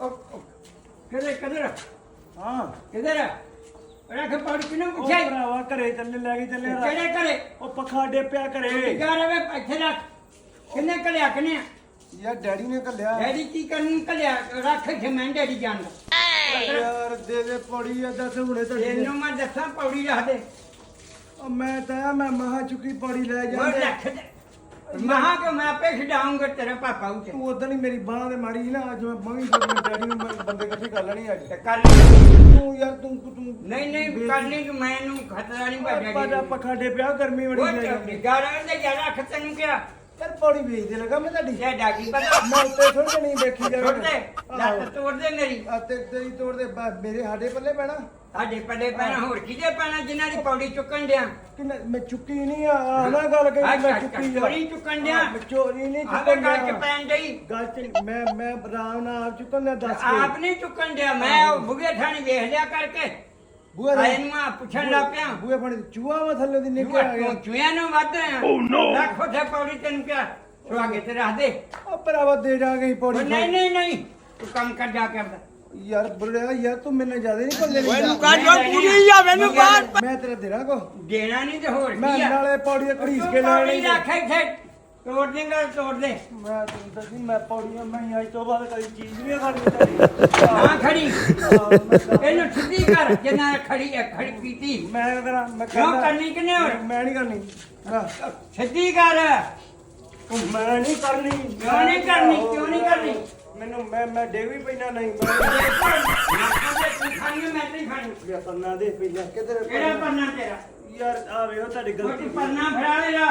ਕਿਧਰ ਕਿਧਰ ਹਾਂ। ਕਿਧਰ ਰੱਖ ਪੌੜੀ ਕਿਨੂੰ ਉਹ ਪੁੱਛਿਆ ਭਰਾਵਾ ਘਰੇ ਚੱਲੇ ਲੈ ਕੇ ਚੱਲੇ ਆ। ਕਿਹੜੇ ਕਰੇ ਉਹ ਪੱਖਾ ਡੇਪਿਆ ਘਰੇ। ਯਾਰ ਵੇ ਇੱਥੇ ਰੱਖ। ਕਿੰਨੇ ਕਲਿਆ ਕਿੰਨੇ ਯਾਰ ਡੈਡੀ ਨੇ ਘੱਲਿਆ। ਡੈਡੀ ਕੀ ਕਰਨ ਕਲਿਆ ਰੱਖ ਇੱਥੇ ਮੈਂ ਡੈਡੀ ਜਾਣਦਾ। ਯਾਰ ਦੇ ਦੇ ਪੌੜੀ ਆ ਦੱਸ ਹੁਣੇ ਤਾਂ ਇਹਨੂੰ ਮੈਂ ਦੱਸਾਂ ਪੌੜੀ ਰੱਖ ਦੇ। ਉਹ ਮੈਂ ਤਾਂ ਮੈਂ ਮਹਾ ਚੁੱਕੀ ਪੌੜੀ ਲੈ ਉਹ ਜਾਂਦੇ। ਰੱਖ ਦੇ। ਮਹਾ ਕਿ ਮੈਂ ਆਪੇ ਖਿਡਾਉਂਗਾ ਤੇਰੇ ਪਾਪਾ ਉੱਤੇ। ਤੂੰ ਉਦੋਂ ਹੀ ਮੇਰੀ ਬਾਹ ਤੇ ਮਾਰੀ ਸੀ ਨਾ ਅੱਜ ਮੈਂ ਮੰਗੀ ਤੇ ਡੈਡੀ ਨੂੰ ਮੈਂ ਬੰਦੇ ਇਕੱਠੇ ਕਰ ਲੈਣੀ ਅੱਜ। ਤੇ ਕਰ ਲਈ। ਤੂੰ ਯਾਰ ਤੂੰ ਤੂੰ ਨਹੀਂ ਨਹੀਂ ਕਰਨੀ ਕਿ ਮੈਨੂੰ ਖਤਰਾ ਨਹੀਂ ਪਾਜਾ ਬੈਠਾ ਪੱਖਾ ਡੇਪਿਆ ਗਰਮੀ ਬੜੀ ਉਹ ਹੈ ਦੇ ਯਾਰ ਰੱਖ ਤੈਨੂੰ ਕਿਹਾ ਯਾਰ ਪੌੜੀ ਵੇਚਦੇ ਲਗਾ ਮੈਂ ਤੁਹਾਡੀ ਇਹ ਡਾਗੀ ਪਤਾ। ਮੈਂ ਉੱਤੇ ਥੋੜੀ ਨਹੀਂ ਦੇਖੀ ਜਾਵੇ ਦੇ ਲੱਤ ਤੋੜ ਦੇ ਮੇਰੀ। ਆ ਤੇ ਤੇਰੀ ਤੋੜ ਦੇ ਬਾ- ਮੇਰੇ ਸਾਡੇ ਪੱਲੇ ਪੈਣਾ। ਸਾਡੇ ਪੱਲੇ ਪੈਣਾ ਹੋਰ ਕਿਹਦੇ ਪੈਣਾ ਜਿਨ੍ਹਾਂ ਦੀ ਪੌੜੀ ਚੁੱਕਣ ਡਿਆ। ਕਿ ਮੈਂ ਮੈਂ ਚੁੱਕੀ ਨਹੀਂ ਆ ਨਾ ਗੱਲ ਕਹੀ ਮੈਂ ਚੁੱਕੀ ਆ। ਚੋਰੀ ਚੁੱਕਣ ਡਿਆ। ਮੈਂ ਚੋਰੀ ਨਹੀਂ ਆਵੇ ਚੁੱਕਣ ਗੱਲ ਚ ਡਿਆ। ਪੈਣ ਡਈ। ਗੱਲ ਚ ਮੈਂ ਮੈਂ ਰਾਮ ਨਾਲ ਆਪ ਚੁੱਕਣ ਦਾ ਦੱਸ ਕੇ। ਆਪ ਨਹੀਂ ਚੁੱਕਣ ਡਿਆ ਮੈਂ ਉਹ ਬੁਗੇ ਥਾਣੀ ਵੇਖ ਲਿਆ ਕਰਕੇ। ਬੂਆ ਆਏ ਨੂੰ ਆ ਪੁੱਛਣ ਲੱਗ ਪਿਆ। ਬੂਏ ਫੜ ਚੂਹਾ ਵਾ ਥੱਲੇ ਦੀ ਨਿਕਲ ਆ ਗਿਆ ਤੂੰ ਚੁਇਆ ਨੂੰ ਵੱਧ ਆ। ਓ ਨੋ ਰੱਖ ਉੱਥੇ ਪੌੜੀ ਤੈਨੂੰ ਕਿਹਾ ਸੁਆਗੇ ਤੇ ਰੱਖ ਦੇ। ਉਹ ਭਰਾਵਾ ਦੇ ਜਾ ਗਈ ਪੌੜੀ ਨਹੀਂ ਨਹੀਂ ਨਹੀਂ ਤੂੰ ਕੰਮ ਕਰ ਜਾ ਕੇ ਆਪਦਾ। ਯਾਰ ਬੁੜਿਆ ਯਾਰ ਤੂੰ ਮੈਨੂੰ ਜ਼ਿਆਦਾ ਨਹੀਂ ਭੱਲੇ ਮੈਨੂੰ ਕੱਢ ਜੋ ਪੂਰੀ ਆ ਮੈਨੂੰ ਬਾਹਰ ਮੈਂ ਤੇਰਾ ਦੇਣਾ ਕੋ ਦੇਣਾ ਨਹੀਂ ਤੇ ਹੋਰ ਕੀ ਆ? ਨਾਲੇ ਪੌੜੀ ਦੇ ਘੜੀਸ ਕੇ ਲੈ ਪੌੜੀ ਲਈ ਰੱਖ ਇੱਥੇ? ਤੋੜ ਦੇਂਗਾ ਤੋੜ ਦੇ। ਮੈਂ ਤੈਨੂੰ ਦੱਸੀ ਮੈਂ ਪੌੜੀਆਂ ਮੈਂ ਅੱਜ ਤੋਂ ਬਾਅਦ ਕਦੀ ਚੀਜ਼ ਨਹੀਂ ਖਾਣੀ। ਨਾ ਖੜੀ। ਇਹਨੂੰ ਸਿੱਧੀ ਕਰ ਜਿੰਨਾ ਖੜੀ ਹੈ ਖੜੀ ਕੀਤੀ ਮੈਂ ਕਰਾਂ ਮੈਂ ਕਿਉਂ ਕਰਨਾ- ਕਿਨੇ ਹੋਰ? ਮੈਂ ਨਹੀਂ ਕਰਨੀ। ਸਿੱਧੀ ਕਰ। ਮੈਂ ਨਹੀਂ ਕਰਨੀ। ਕਿਉਂ ਨਹੀਂ ਕਰਨੀ? ਕਿਉਂ ਨਹੀਂ ਕਰਨੀ? ਮੈਨੂੰ ਮੈਂ ਮੈਂ ਡੇਗ ਵੀ ਪੈਣਾ ਨਹੀਂ। ਖਾਣੀ ਮੈਂ ਨਹੀਂ ਖਾਣੀ ਪੰਨਾ ਦੇ ਪਹਿਲਾਂ ਕਿਧਰ ਕਿਹੜਾ ਪੰਨਾ ਤੇਰਾ? ਯਾਰ ਆ ਵੇਖੋ ਤੁਹਾਡੀ ਗਲਤੀ। ਪੰਨਾ ਫੜਾ ਲੈਗਾ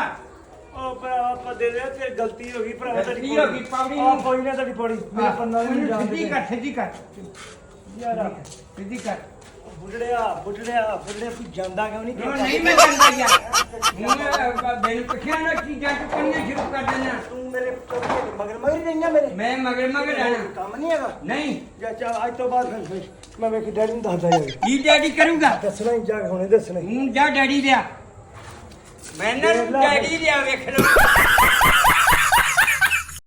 ਉਹ ਭਰਾ ਆਪਾਂ ਦੇ ਦੇ ਤੇ ਗਲਤੀ ਹੋ ਗਈ ਭਰਾ ਗਲਤੀ ਹੋ ਗਈ, ਪੌੜੀ। ਆ ਨੂੰ- ਕੋਈ ਨਾ ਤੁਹਾਡੀ ਪੌੜੀ ਮੇਰਾ ਪੰਨਾ ਨਹੀਂ ਜਾਣ ਸਿੱਧੀ ਕਰ ਸਿੱਧੀ ਕਰ। ਯਾਰ। ਸਿੱਧੀ ਕਰ। ਬੁੱਢੜਿਆ ਬੁੱਢੜਿਆ ਬੁੱਢੜੇ ਤੂੰ ਜਾਂਦਾ ਕਿਉਂ ਨਹੀਂ ਕਿਉਂ ਨਹੀਂ ਮੈਂ ਕਰਦਾ ਯਾਰ। ਹੁਣ ਮੈਨੂੰ ਪੁੱਛਿਆ ਨਾ ਚੀਜ਼ਾਂ ਚੁੱਕਣੀਆਂ ਸ਼ੁਰੂ ਕਰ ਦੇਣਾ ਤੂੰ ਮੇਰੇ ਚੌਕੇ ਮਗਰ ਮਗਰ ਹੀ ਨਹੀਂ ਆ ਮੇਰੇ? ਮੈਂ ਮਗਰ ਕੰਮ ਨਹੀਂ ਹੈਗਾ। ਨਹੀਂ। ਜਾਂ ਚਾ ਅੱਜ ਤੋਂ ਬਾਅਦ ਫਿਰ- ਫਿਰ ਮੈਂ ਵੇਖ ਡੈਡੀ ਨੂੰ ਦੱਸਦਾ ਯਾਰ। ਕੀ ਡੈਡੀ ਕਰੂਗਾ? ਦੱਸਣਾ ਹੀ ਜਾ ਕੇ ਹੁਣੇ ਦੱਸਣਾ ਹੀ। ਹੁਣ ਜਾ ਡੈਡੀ ਲਿਆ ਮੈਂ ਨਾ ਡੈਡੀ ਲਿਆ ਵੇਖ ਲਓ